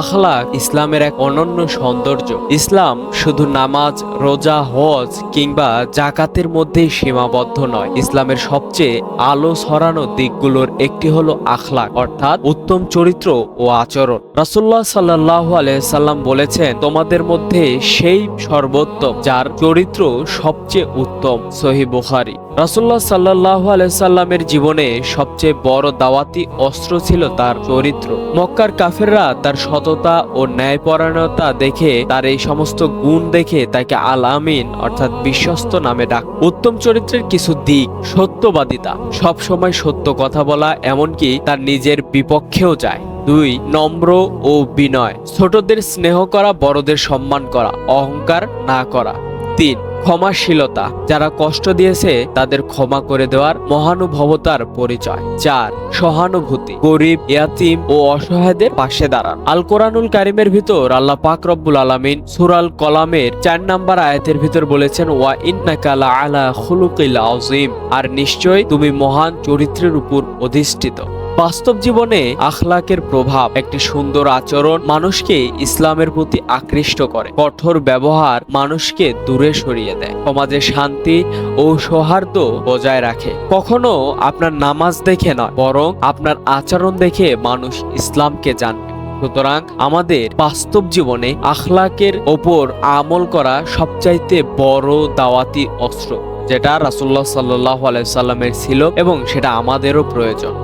আখলাক ইসলামের এক অনন্য সৌন্দর্য। ইসলাম শুধু নামাজ, রোজা, হজ কিংবা জাকাতের মধ্যেই সীমাবদ্ধ নয়। ইসলামের সবচেয়ে আলো ছড়ানো দিকগুলোর একটি হলো আখলাক অর্থাৎ উত্তম চরিত্র ও আচরণ। রাসুল্লাহ সাল্লাহ সাল্লাম বলেছেন, তোমাদের মধ্যে সেই সর্বোত্তম, যার চরিত্র সবচেয়ে উত্তম। সহি বুখারি। রাসুল্লাহ সাল্লাহ সাল্লামের জীবনে সবচেয়ে বড় দাওয়াতি অস্ত্র ছিল তার চরিত্র। মক্কার কাফেররা তার সততা ও ন্যায়পরায়ণতা দেখে তার এই সমস্ত গুণ দেখে তাকে আল আমিন, অর্থাৎ বিশ্বস্ত নামে ডাক। উত্তম চরিত্রের কিছু দিক সত্যবাদিতা। সবসময় সত্য কথা বলা এমনকি তার নিজের বিপক্ষেও যায়। দুই, নম্র ও বিনয়। ছোটদের স্নেহ করা, বড়দের সম্মান করা, অহংকার না করা। তিন ক্ষমাশীলতা, যারা কষ্ট দিয়েছে তাদের ক্ষমা করে দেওয়ার মহানুভবতার পরিচয় চার সহানুভূতি গরিব, ইয়াতিম ও অসহায়দের পাশে দাঁড়ান। আল কোরআনুল কারিমের ভিতর আল্লাহ পাক রব্বুল আলামিন সুরাল কলামের চার নাম্বার আয়াতের ভিতর বলেছেন, ওয়া ইন্নাকালা আলা খুলুকিল আযীম আর নিশ্চয় তুমি মহান চরিত্রের উপর অধিষ্ঠিত। বাস্তব জীবনে আখলাকের প্রভাব একটি সুন্দর আচরণ মানুষকে ইসলামের প্রতি আকৃষ্ট করে। কঠোর ব্যবহার মানুষকে দূরে সরিয়ে দেয়। সমাজে শান্তি ও সৌহার্দ্য বজায় রাখে। কখনো আপনার নামাজ দেখে নয়, বরং আপনার আচরণ দেখে মানুষ ইসলামকে জানবে। সুতরাং আমাদের বাস্তব জীবনে আখলাকের ওপর আমল করা সবচাইতে বড় দাওয়াতি অস্ত্র, যেটা রাসুল্লাহ সাল্লাহ আলাইসাল্লামের ছিল এবং সেটা আমাদেরও প্রয়োজন।